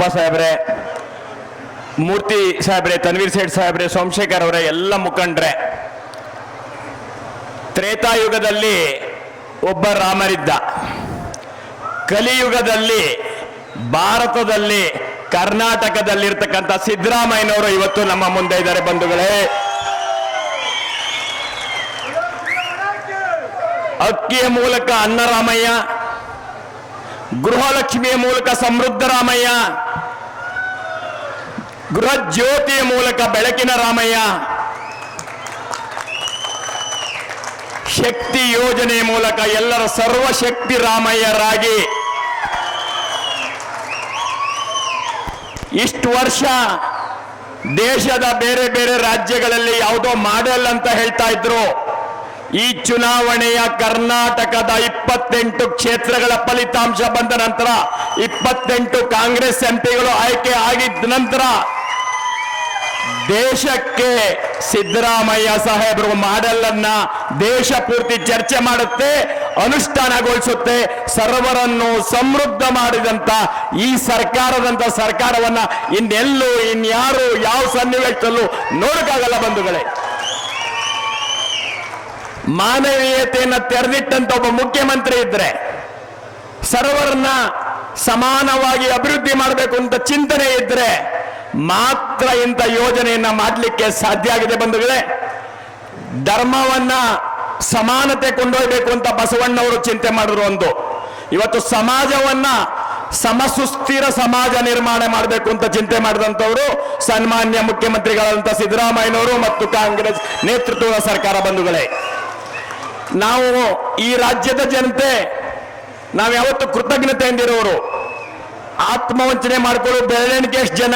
ಯಡಿಯೂರಪ್ಪ ಸಾಹೇಬ್ರೆ, ಮೂರ್ತಿ ಸಾಹೇಬ್ರೆ, ತನ್ವೀರ್ ಸೇಠ್ ಸಾಹೇಬ್ರೆ, ಸೋಮಶೇಖರ್ ಅವರೇ, ಎಲ್ಲ ಮುಖಂಡ್ರೆ. ತ್ರೇತಾಯುಗದಲ್ಲಿ ಒಬ್ಬ ರಾಮರಿದ್ದ. ಕಲಿಯುಗದಲ್ಲಿ ಭಾರತದಲ್ಲಿ ಕರ್ನಾಟಕದಲ್ಲಿರ್ತಕ್ಕಂಥ ಸಿದ್ದರಾಮಯ್ಯನವರು ಇವತ್ತು ನಮ್ಮ ಮುಂದೆ ಇದ್ದಾರೆ ಬಂಧುಗಳೇ. ಅಕ್ಕಿಯ ಮೂಲಕ ಅನ್ನರಾಮಯ್ಯ ಗೃಹಲಕ್ಷ್ಮಿಯ ಮೂಲಕ ಸಮೃದ್ಧ ರಾಮಯ್ಯ. ಗೃಹ ಜ್ಯೋತಿಯ ಮೂಲಕ ಬೆಳಕಿನ ರಾಮಯ್ಯ. ಶಕ್ತಿ ಯೋಜನೆ ಮೂಲಕ ಎಲ್ಲರ ಸರ್ವಶಕ್ತಿ ರಾಮಯ್ಯರಾಗಿ. ಇಷ್ಟು ವರ್ಷ ದೇಶದ ಬೇರೆ ಬೇರೆ ರಾಜ್ಯಗಳಲ್ಲಿ ಯಾವುದೋ ಮಾಡೆಲ್ ಅಂತ ಹೇಳ್ತಾ ಇದ್ರು. ಈ ಚುನಾವಣೆಯ ಕರ್ನಾಟಕದ ಇಪ್ಪತ್ತೆಂಟು ಕ್ಷೇತ್ರಗಳ ಫಲಿತಾಂಶ ಬಂದ ನಂತರ ಇಪ್ಪತ್ತೆಂಟು ಕಾಂಗ್ರೆಸ್ ಎಂಪಿಗಳು ಆಯ್ಕೆ ಆಗಿದ್ದ ನಂತರ ದೇಶಕ್ಕೆ ಸಿದ್ದರಾಮಯ್ಯ ಸಾಹೇಬರು ಮಾಡೆಲ್ ಅನ್ನ ದೇಶ ಪೂರ್ತಿ ಚರ್ಚೆ ಮಾಡುತ್ತೆ, ಅನುಷ್ಠಾನಗೊಳಿಸುತ್ತೆ, ಸರ್ವರನ್ನು ಸಮೃದ್ಧ ಮಾಡಿದಂತ ಈ ಸರ್ಕಾರದಂತ ಸರ್ಕಾರವನ್ನ ಇನ್ನೆಲ್ಲೂ ಇನ್ಯಾರು ಯಾವ ಸನ್ನಿವೇಶದಲ್ಲೂ ನೋಡಕ್ಕಾಗಲ್ಲ ಬಂಧುಗಳೇ. ಮಾನವೀಯತೆಯನ್ನ ತೆರೆದಿಟ್ಟಂತ ಒಬ್ಬ ಮುಖ್ಯಮಂತ್ರಿ ಇದ್ರೆ ಸರ್ವರನ್ನ ಸಮಾನವಾಗಿ ಅಭಿವೃದ್ಧಿ ಮಾಡಬೇಕು ಅಂತ ಚಿಂತನೆ ಇದ್ರೆ ಮಾತ್ರ ಇಂಥ ಯೋಜನೆಯನ್ನ ಮಾಡಲಿಕ್ಕೆ ಸಾಧ್ಯ ಆಗಿದೆ ಬಂಧುಗಳೇ. ಧರ್ಮವನ್ನ ಸಮಾನತೆ ಕೊಂಡೊಯ್ಬೇಕು ಅಂತ ಬಸವಣ್ಣವರು ಚಿಂತೆ ಮಾಡಿದ್ರು ಒಂದು. ಇವತ್ತು ಸಮಾಜವನ್ನ ಸಮಸುಸ್ಥಿರ ಸಮಾಜ ನಿರ್ಮಾಣ ಮಾಡಬೇಕು ಅಂತ ಚಿಂತೆ ಮಾಡಿದಂಥವರು ಸನ್ಮಾನ್ಯ ಮುಖ್ಯಮಂತ್ರಿಗಳಾದಂಥ ಸಿದ್ದರಾಮಯ್ಯನವರು ಮತ್ತು ಕಾಂಗ್ರೆಸ್ ನೇತೃತ್ವದ ಸರ್ಕಾರ ಬಂಧುಗಳೇ. ನಾವು ಈ ರಾಜ್ಯದ ಜನತೆ, ನಾವು ಯಾವತ್ತು ಕೃತಜ್ಞತೆಯಿಂದಿರೋರು. ಆತ್ಮವಂಚನೆ ಮಾಡಿಕೊಳ್ಳೋ ಬೆರಳೆಣಿಕೆ ಎಷ್ಟು ಜನ?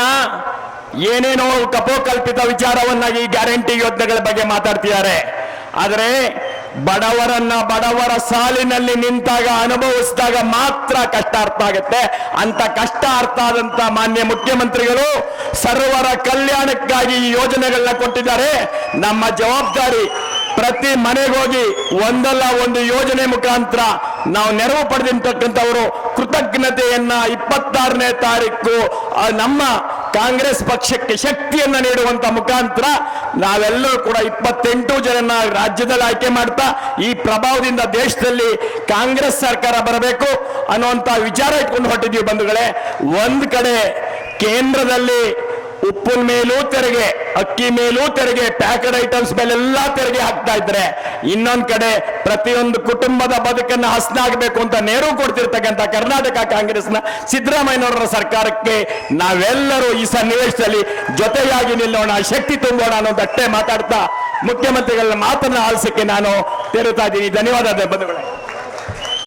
ಏನೇನೋ ಕಪೋಕಲ್ಪಿತ ವಿಚಾರವನ್ನ ಈ ಗ್ಯಾರಂಟಿ ಯೋಜನೆಗಳ ಬಗ್ಗೆ ಮಾತಾಡ್ತಿದ್ದಾರೆ. ಆದರೆ ಬಡವರನ್ನ ಬಡವರ ಸಾಲಿನಲ್ಲಿ ನಿಂತಾಗ ಅನುಭವಿಸಿದಾಗ ಮಾತ್ರ ಕಷ್ಟ ಅರ್ಥ ಆಗುತ್ತೆ. ಅಂತ ಕಷ್ಟ ಅರ್ಥ ಆದಂತ ಮಾನ್ಯ ಮುಖ್ಯಮಂತ್ರಿಗಳು ಸರ್ವರ ಕಲ್ಯಾಣಕ್ಕಾಗಿ ಈ ಯೋಜನೆಗಳನ್ನ ಕೊಟ್ಟಿದ್ದಾರೆ. ನಮ್ಮ ಜವಾಬ್ದಾರಿ ಪ್ರತಿ ಮನೆಗೋಗಿ ಒಂದಲ್ಲ ಒಂದು ಯೋಜನೆ ಮುಖಾಂತರ ನಾವು ನೆರವು ಪಡೆದಿರ್ತಕ್ಕಂಥವರು ಕೃತಜ್ಞತೆಯನ್ನ ಇಪ್ಪತ್ತಾರನೇ ತಾರೀಕು ನಮ್ಮ ಕಾಂಗ್ರೆಸ್ ಪಕ್ಷಕ್ಕೆ ಶಕ್ತಿಯನ್ನ ನೀಡುವಂತ ಮುಖಾಂತರ ನಾವೆಲ್ಲರೂ ಕೂಡ ಇಪ್ಪತ್ತೆಂಟು ಜನನ ರಾಜ್ಯದಲ್ಲಿ ಆಯ್ಕೆ ಮಾಡ್ತಾ ಈ ಪ್ರಭಾವದಿಂದ ದೇಶದಲ್ಲಿ ಕಾಂಗ್ರೆಸ್ ಸರ್ಕಾರ ಬರಬೇಕು ಅನ್ನುವಂತ ವಿಚಾರ ಇಟ್ಕೊಂಡು ಹೊಟ್ಟಿದ್ದೀವಿ ಬಂಧುಗಳೇ. ಒಂದ್ ಕಡೆ ಕೇಂದ್ರದಲ್ಲಿ ಉಪ್ಪಿನ ಮೇಲೂ ತೆರಿಗೆ, ಅಕ್ಕಿ ಮೇಲೂ ತೆರಿಗೆ ಪ್ಯಾಕೆಡ್ ಐಟಮ್ಸ್ ಮೇಲೆಲ್ಲ ತೆರಿಗೆ ಹಾಕ್ತಾ ಇದ್ರೆ ಇನ್ನೊಂದ್ ಕಡೆ ಪ್ರತಿಯೊಂದು ಕುಟುಂಬದ ಬದುಕನ್ನು ಹಸನಾಗಬೇಕು ಅಂತ ನೆರವು ಕೊಡ್ತಿರ್ತಕ್ಕಂಥ ಕರ್ನಾಟಕ ಕಾಂಗ್ರೆಸ್ನ ಸಿದ್ದರಾಮಯ್ಯನವರ ಸರ್ಕಾರಕ್ಕೆ ನಾವೆಲ್ಲರೂ ಈ ಸನ್ನಿವೇಶದಲ್ಲಿ ಜೊತೆಯಾಗಿ ನಿಲ್ಲೋಣ, ಶಕ್ತಿ ತುಂಬೋಣ ಅನ್ನೋದಟ್ಟೆ ಮಾತಾಡ್ತಾ ಮುಖ್ಯಮಂತ್ರಿಗಳ ಮಾತನ್ನ ಆಲಿಸಕ್ಕೆ ನಾನು ತೆರುತ್ತಾ ಇದ್ದೀನಿ. ಧನ್ಯವಾದ ಬಂಧುಗಳೇ